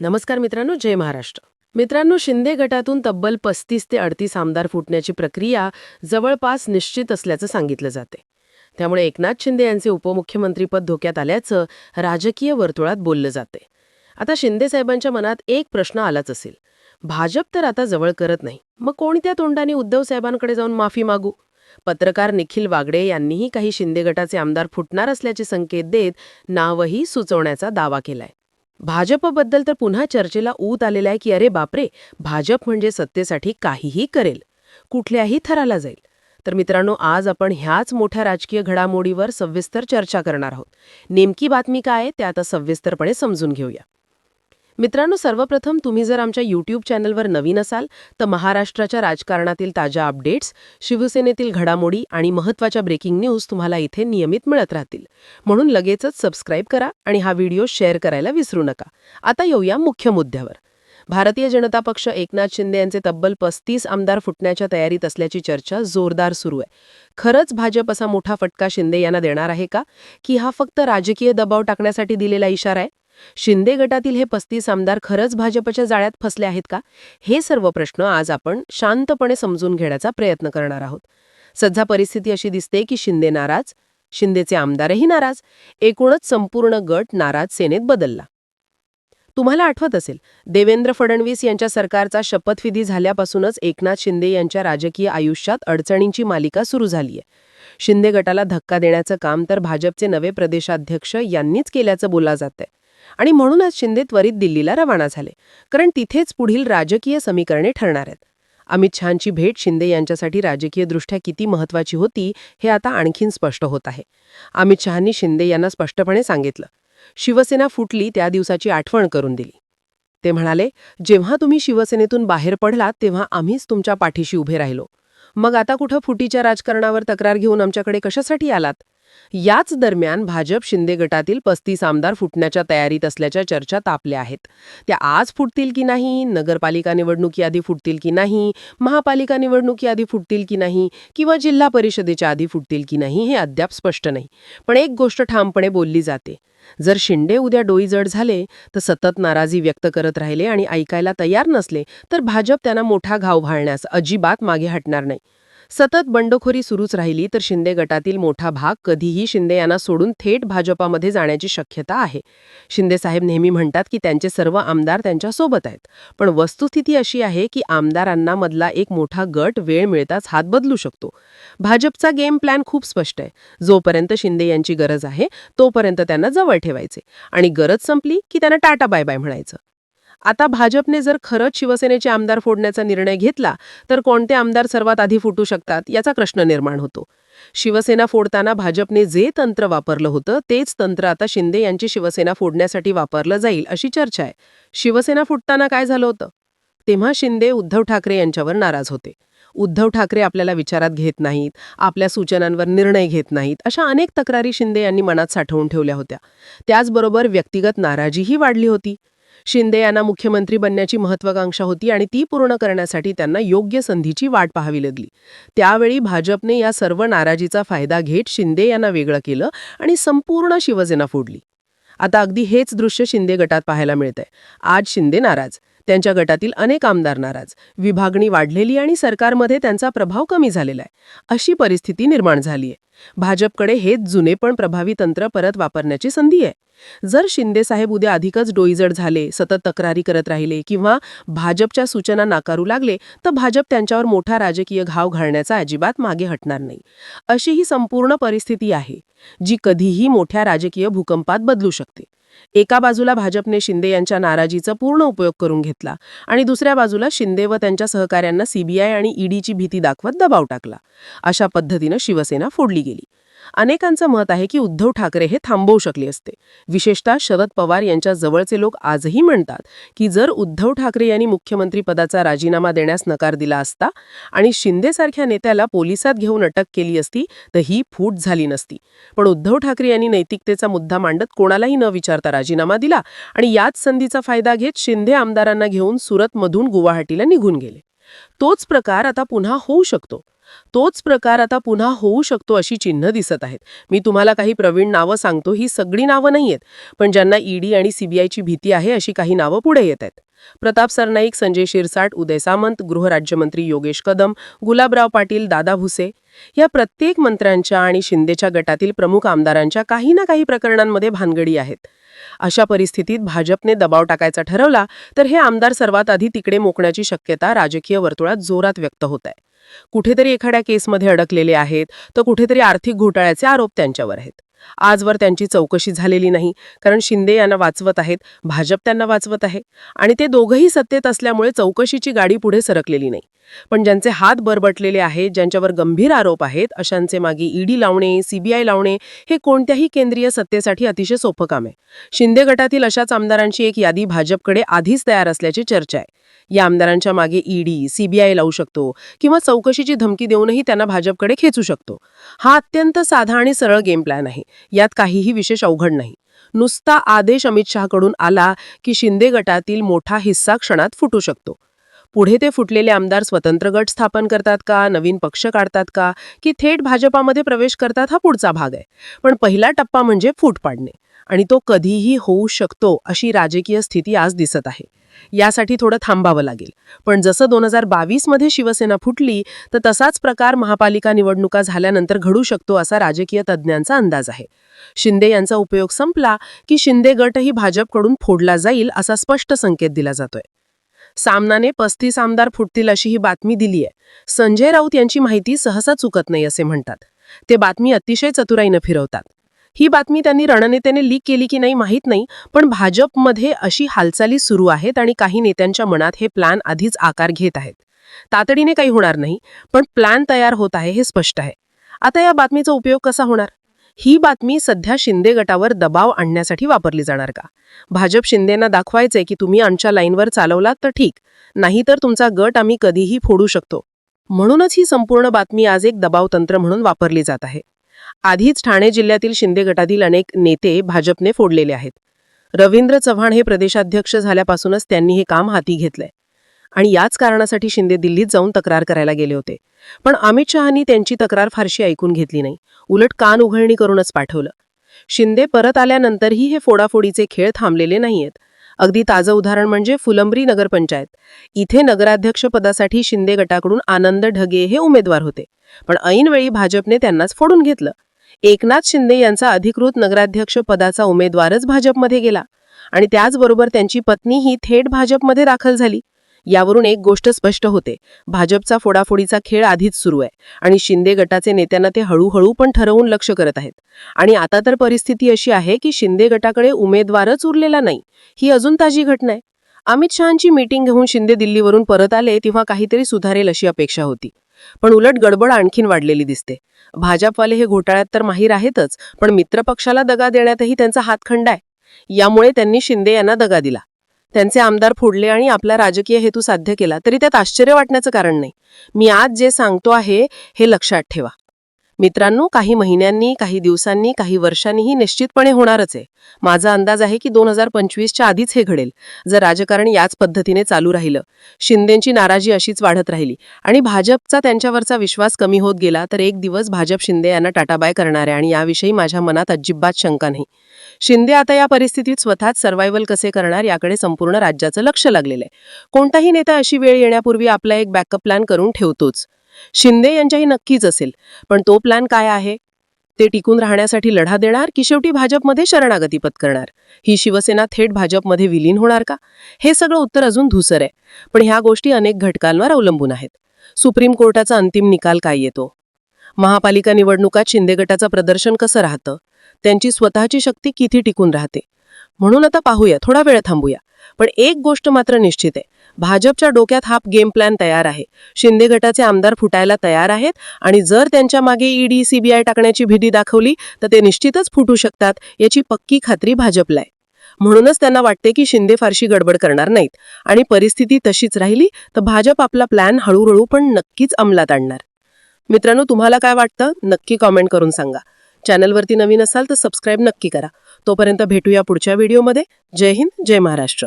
नमस्कार मित्रांनो जय महाराष्ट्र. मित्रांनो शिंदे गटातून तब्बल पस्तीस ते अडतीस आमदार फुटण्याची प्रक्रिया जवळपास निश्चित असल्याचं सांगितलं जाते. त्यामुळे एकनाथ शिंदे यांचे उपमुख्यमंत्रीपद धोक्यात आल्याचं राजकीय वर्तुळात बोललं जाते. आता शिंदे साहेबांच्या मनात एक प्रश्न आलाच असेल. भाजप तर आता जवळ करत नाही. मग कोणत्या तोंडाने उद्धव साहेबांकडे जाऊन माफी मागू? पत्रकार निखिल वागडे यांनीही काही शिंदे गटाचे आमदार फुटणार असल्याचे संकेत देत नावही सुचवण्याचा दावा केलाय. भाजपबद्दल तर पुन्हा चर्चेला ऊत आलेला आहे की अरे बापरे भाजप म्हणजे सत्तेसाठी काहीही करेल कुठल्याही थराला जाईल. तर मित्रांनो आज आपण ह्याच मोठ्या राजकीय घडामोडीवर सविस्तर चर्चा करणार आहोत. नेमकी बातमी काय त्या ते आता सविस्तरपणे समजून घेऊया. मित्रांनो सर्वप्रथम तुम्ही जर आमच्या यूट्यूब चॅनलवर नवीन असाल तर महाराष्ट्राच्या राजकारणातील ताज्या अपडेट्स शिवसेनेतील घडामोडी आणि महत्त्वाच्या ब्रेकिंग न्यूज तुम्हाला इथे नियमित मिळत राहतील. म्हणून लगेचच सबस्क्राईब करा आणि हा व्हिडिओ शेअर करायला विसरू नका. आता येऊया मुख्य मुद्द्यावर. भारतीय जनता पक्ष एकनाथ शिंदे यांचे तब्बल पस्तीस आमदार फुटण्याच्या तयारीत असल्याची चर्चा जोरदार सुरू आहे. खरंच भाजप असा मोठा फटका शिंदे यांना देणार आहे का? की हा फक्त राजकीय दबाव टाकण्यासाठी दिलेला इशारा आहे? शिंदे गटातील हे पस्तीस आमदार खरंच भाजपच्या जाळ्यात फसले आहेत का? हे सर्व प्रश्न आज आपण शांतपणे समजून घेण्याचा प्रयत्न करणार आहोत. सध्या परिस्थिती अशी दिसते की शिंदे नाराज शिंदेचे आमदारही नाराज एकूणच संपूर्ण गट नाराज सेनेत बदलला. तुम्हाला आठवत असेल देवेंद्र फडणवीस यांच्या सरकारचा शपथविधी झाल्यापासूनच एकनाथ शिंदे यांच्या राजकीय आयुष्यात अडचणींची मालिका सुरू झालीय. शिंदे गटाला धक्का देण्याचं काम तर भाजपचे नवे प्रदेशाध्यक्ष यांनीच केल्याचं बोललं जातंय. आणि म्हणूनच शिंदे त्वरित दिल्लीला रवाना झाले कारण तिथेच पुढील राजकीय समीकरणे ठरणार आहेत. अमित शहांची भेट शिंदे यांच्यासाठी राजकीयदृष्ट्या किती महत्वाची होती हे आता आणखीन स्पष्ट होत आहे. अमित शहांनी शिंदे यांना स्पष्टपणे सांगितलं शिवसेना फुटली त्या दिवसाची आठवण करून दिली. ते म्हणाले जेव्हा तुम्ही शिवसेनेतून बाहेर पडलात तेव्हा आम्हीच तुमच्या पाठीशी उभे राहिलो. मग आता कुठं फुटीच्या राजकारणावर तक्रार घेऊन आमच्याकडे कशासाठी आलात? याच दरम्यान भाजप शिंदे गटातील पस्तीस आमदार फुटण्याच्या तयारीत असल्याच्या चर्चा तापल्या आहेत. त्या आज फुटतील की नाही? नगरपालिका निवडणुकी आधी फुटतील की नाही? महापालिका निवडणुकी आधी फुटतील की नाही? किंवा जिल्हा परिषदेच्या आधी फुटतील की नाही? हे अद्याप स्पष्ट नाही. पण एक गोष्ट ठामपणे बोलली जाते. जर शिंदे उद्या डोईजड झाले तर सतत नाराजी व्यक्त करत राहिले आणि ऐकायला तयार नसले तर भाजप त्यांना मोठा घाव घालण्यास अजिबात मागे हटणार नाही. सतत बंडखोरी सुरूच राहिली तर शिंदे गटातील मोठा भाग कधीही शिंदे यांना सोडून थेट भाजपामध्ये जाण्याची शक्यता आहे. शिंदे साहेब नेहमी म्हणतात की त्यांचे सर्व आमदार त्यांच्यासोबत आहेत. पण वस्तुस्थिती अशी आहे की आमदारांना मधला एक मोठा गट वेळ मिळताच हात बदलू शकतो. भाजपचा गेम प्लॅन खूप स्पष्ट आहे. जोपर्यंत शिंदे यांची गरज आहे तोपर्यंत त्यांना जवळ ठेवायचे. आणि गरज संपली की त्यांना टाटा बाय बाय म्हणायचं. आता भाजपने जर खरंच शिवसेनेचे आमदार फोडण्याचा निर्णय घेतला तर कोणते आमदार सर्वात आधी फुटू शकतात याचा प्रश्न निर्माण होतो. शिवसेना फोडताना भाजपने जे तंत्र वापरलं होतं तेच तंत्र आता शिंदे यांची शिवसेना फोडण्यासाठी वापरलं जाईल अशी चर्चा आहे. शिवसेना फुटताना काय झालं होतं? तेव्हा शिंदे उद्धव ठाकरे यांच्यावर नाराज होते. उद्धव ठाकरे आपल्याला विचारात घेत नाहीत आपल्या सूचनांवर निर्णय घेत नाहीत अशा अनेक तक्रारी शिंदे यांनी मनात साठवून ठेवल्या होत्या. त्याचबरोबर व्यक्तिगत नाराजीही वाढली होती. शिंदे यांना मुख्यमंत्री बनण्याची महत्वाकांक्षा होती आणि ती पूर्ण करण्यासाठी त्यांना योग्य संधीची वाट पाहावी लागली. त्यावेळी भाजपने या सर्व नाराजीचा फायदा घेत शिंदे यांना वेगळं केलं आणि संपूर्ण शिवसेना फोडली. आता अगदी हेच दृश्य शिंदे गटात पाहायला मिळतंय. आज शिंदे नाराज. त्यांच्या गटातील अनेक आमदार नाराज. विभागणी वाढलेली आणि सरकारमध्ये त्यांचा प्रभाव कमी झालेला आहे. अशी परिस्थिती निर्माण झालीय. भाजपकडे हेच जुने पण प्रभावी तंत्र परत वापरण्याची संधी आहे. जर शिंदे साहेब उद्या अधिकच डोईजड झाले सतत तक्रारी करत राहिले किंवा भाजपच्या सूचना नाकारू लागले तर भाजप त्यांच्यावर मोठा राजकीय घाव घालण्याचा अजिबात मागे हटणार नाही. अशी ही संपूर्ण परिस्थिती आहे जी कधीही मोठ्या राजकीय भूकंपात बदलू शकते. एका बाजूला भाजपने शिंदे यांच्या नाराजीचा पूर्ण उपयोग करून घेतला आणि दुसऱ्या बाजूला शिंदे व त्यांच्या सहकाऱ्यांना सीबीआय आणि ईडीची भीती दाखवत दबाव टाकला. अशा पद्धतीनं शिवसेना फोडली गेली. अनेकांचं मत आहे की उद्धव ठाकरे हे थांबवू शकले असते. विशेषतः शरद पवार यांच्या जवळचे लोक आजही म्हणतात की जर उद्धव ठाकरे यांनी मुख्यमंत्री पदाचा राजीनामा देण्यास नकार दिला असता आणि शिंदेसारख्या नेत्याला पोलिसात घेऊन अटक केली असती तर ही फूट झाली नसती. पण उद्धव ठाकरे यांनी नैतिकतेचा मुद्दा मांडत कोणालाही न विचारता राजीनामा दिला आणि याच संधीचा फायदा घेत शिंदे आमदारांना घेऊन सुरतमधून गुवाहाटीला निघून गेले. तोच प्रकार आता पुन्हा होऊ शकतो. तोच प्रकार आता पुन्हा होऊ शकतो अशी चिन्ह दिसत आहेत. मी तुम्हाला काही प्रवीण नावं सांगतो ही सगळी नावं नाही आहेत पण ज्यांना ईडी आणि सीबीआयची भीती आहे अशी काही नावं पुढे येत आहेत. प्रताप सरनाईक संजय शिरसाट उदय सामंत गृहराज्यमंत्री योगेश कदम गुलाबराव पाटील दादा भुसे या प्रत्येक मंत्र्यांच्या आणि शिंदेच्या गटातील प्रमुख आमदारांच्या काही ना काही प्रकरणांमध्ये भानगडी आहेत. अशा परिस्थितीत भाजपने दबाव टाकायचा ठरवला तर हे आमदार सर्वात आधी तिकडे मोकण्याची शक्यता राजकीय वर्तुळात जोरात व्यक्त होत आहे. कुठेतरी एखाद्या केसमध्ये अडकलेले आहेत तर कुठेतरी आर्थिक घोटाळ्याचे आरोप त्यांच्यावर आहेत. आजवर त्यांची चौकशी झालेली नाही कारण शिंदे यांना वाचवत आहेत भाजप त्यांना वाचवत आहे. आणि ते दोघंही सत्तेत असल्यामुळे चौकशीची गाडी पुढे सरकलेली नाही. पण ज्यांचे हात बरबटलेले आहेत ज्यांच्यावर गंभीर आरोप आहेत अशांचे मागे ईडी लावणे सीबीआय लावणे हे कोणत्याही केंद्रीय सत्तेसाठी अतिशय सोपं काम आहे. शिंदे गटातील अशाच आमदारांची एक यादी भाजपकडे आधीच तयार असल्याची चर्चा आहे. या आमदारांच्या मागे ईडी सीबीआय लावू शकतो किंवा चौकशीची धमकी देऊनही त्यांना भाजपकडे खेचू शकतो. हा अत्यंत साधा आणि सरळ गेम प्लॅन आहे. यात काहीही विशेष अवघड नाही. नुसता आदेश अमित शहाकडून आला की शिंदे गटातील मोठा हिस्सा क्षणात फुटू शकतो. पुढे ते फुटलेले आमदार स्वतंत्र गट स्थापन करतात का? नवीन पक्ष काढतात का? की थेट भाजपामध्ये प्रवेश करतात हा पुढचा भाग आहे. पण पहिला टप्पा म्हणजे फूट पाडणे. आणि तो कधीही होऊ शकतो अशी राजकीय स्थिती आज दिसत आहे. यासाठी थोडं थांबावं लागेल. पण जसं दोन हजार बावीसमध्ये शिवसेना फुटली तर तसाच प्रकार महापालिका निवडणुका झाल्यानंतर घडू शकतो असा राजकीय तज्ज्ञांचा अंदाज आहे. शिंदे यांचा उपयोग संपला की शिंदे गटही भाजपकडून फोडला जाईल असा स्पष्ट संकेत दिला जातोय. सामनाने पस्तीस आमदार फुटतील अशी ही बातमी दिली आहे संजय राऊत यांची माहिती सहसा चुकत नाही असे म्हणतात. ते बातमी अतिशय चतुराईनं फिरवतात. ही बातमी त्यांनी रणनेत्याने लीक केली की नाही माहीत नाही पण भाजपमध्ये अशी हालचाली सुरू आहेत आणि काही नेत्यांच्या मनात हे प्लॅन आधीच आकार घेत आहेत. तातडीने काही होणार नाही पण प्लॅन तयार होत आहे हे स्पष्ट आहे. आता या बातमीचा उपयोग कसा होणार? ही बातमी सध्या शिंदे गटावर दबाव आणण्यासाठी वापरली जाणार का? भाजप शिंदेना दाखवायचे की तुम्ही आमच्या लाईनवर चालवलात तर ठीक नाहीतर तुमचा गट आम्ही कधीही फोडू शकतो. म्हणूनच ही संपूर्ण बातमी आज एक दबाव तंत्र म्हणून वापरली जात आहे. आधीच ठाणे जिल्ह्यातील शिंदे गटातील अनेक नेते भाजपने फोडलेले आहेत. रवींद्र चव्हाण हे प्रदेशाध्यक्ष झाल्यापासूनच त्यांनी हे काम हाती घेतलंय. आणि याच कारणासाठी शिंदे दिल्लीत जाऊन तक्रार करायला गेले होते. पण अमित शहानी त्यांची तक्रार फारशी ऐकून घेतली नाही. उलट कान उघडणी करूनच पाठवलं. शिंदे परत आल्यानंतरही हे फोडाफोडीचे खेळ थांबलेले नाहीयेत. अगदी ताजं उदाहरण म्हणजे फुलंब्री नगरपंचायत इथे नगराध्यक्षपदासाठी शिंदे गटाकडून आनंद ढगे हे उमेदवार होते. पण ऐनवेळी भाजपने त्यांनाच फोडून घेतलं. एकनाथ शिंदे यांचा अधिकृत नगराध्यक्ष पदाचा उमेदवारच भाजपमध्ये गेला. आणि त्याचबरोबर त्यांची पत्नीही थेट भाजपमध्ये दाखल झाली. यावरून एक गोष्ट स्पष्ट होते. भाजपचा फोडाफोडीचा खेळ आधीच सुरू आहे आणि शिंदे गटाचे नेत्यांना ते हळूहळू पण ठरवून लक्ष करत आहेत. आणि आता तर परिस्थिती अशी आहे की शिंदे गटाकडे उमेदवारच उरलेला नाही. ही अजून ताजी घटना आहे. अमित शहांची मीटिंग घेऊन शिंदे दिल्लीवरून परत आले तेव्हा काहीतरी सुधारेल अशी अपेक्षा होती. पण उलट गडबड आणखीन वाढलेली दिसते. भाजपवाले हे घोटाळ्यात तर माहीर आहेतच पण मित्रपक्षाला दगा देण्यातही त्यांचा हातखंड आहे. यामुळे त्यांनी शिंदे यांना दगा दिला. त्यांचे आमदार फोडले आणि आपला राजकीय हेतू साध्य केला. तरी त्यात आश्चर्य वाटण्याचं कारण नाही. मी आज जे सांगतो आहे हे लक्षात ठेवा. मित्रांनो काही महिन्यांनी काही दिवसांनी काही वर्षांनीही निश्चितपणे होणारच आहे. माझा अंदाज आहे की दोन हजार पंचवीसच्या आधीच हे घडेल. जर राजकारण याच पद्धतीने चालू राहिलं शिंदेची नाराजी अशीच वाढत राहिली आणि भाजपचा त्यांच्यावरचा विश्वास कमी होत गेला तर एक दिवस भाजप शिंदे यांना टाटाबाय करणार आहे आणि याविषयी माझ्या मनात अजिबात शंका नाही. शिंदे आता या परिस्थितीत स्वतःच सर्व्हायव्हल कसे करणार याकडे संपूर्ण राज्याचं लक्ष लागलेलं आहे. कोणताही नेता अशी वेळ येण्यापूर्वी आपला एक बॅकअप प्लॅन करून ठेवतोच. शिंदे यांच्याही नक्कीच असेल. पण तो प्लॅन काय आहे? ते टिकून राहण्यासाठी लढा देणार की शेवटी भाजपमध्ये शरणागती पत्करणार? ही शिवसेना थेट भाजपमध्ये विलीन होणार का? हे सगळं उत्तर अजून धुसर आहे. पण ह्या गोष्टी अनेक घटकांवर अवलंबून आहेत. सुप्रीम कोर्टाचा अंतिम निकाल काय येतो? महापालिका निवडणुकात शिंदे गटाचं प्रदर्शन कसं राहतं? त्यांची स्वतःची शक्ती किती टिकून राहते? म्हणून आता पाहूया थोडा वेळ थांबूया. पण एक गोष्ट मात्र निश्चित आहे. भाजपच्या डोक्यात हा गेम प्लॅन तयार आहे. शिंदे गटाचे आमदार फुटायला तयार आहेत आणि जर त्यांच्या मागे ईडी सीबीआय टाकण्याची भीती दाखवली तर ते निश्चितच फुटू शकतात याची पक्की खात्री भाजपला आहे. म्हणूनच त्यांना वाटते की शिंदे फारशी गडबड करणार नाहीत. आणि परिस्थिती तशीच राहिली तर भाजप आपला प्लॅन हळूहळू पण नक्कीच अंमलात आणणार. मित्रांनो तुम्हाला काय वाटतं? नक्की कॉमेंट करून सांगा. चॅनलवरती नवीन असाल तर सबस्क्राईब नक्की करा. तोपर्यंत भेटूया पुढच्या व्हिडिओमध्ये जय हिंद जय महाराष्ट्र.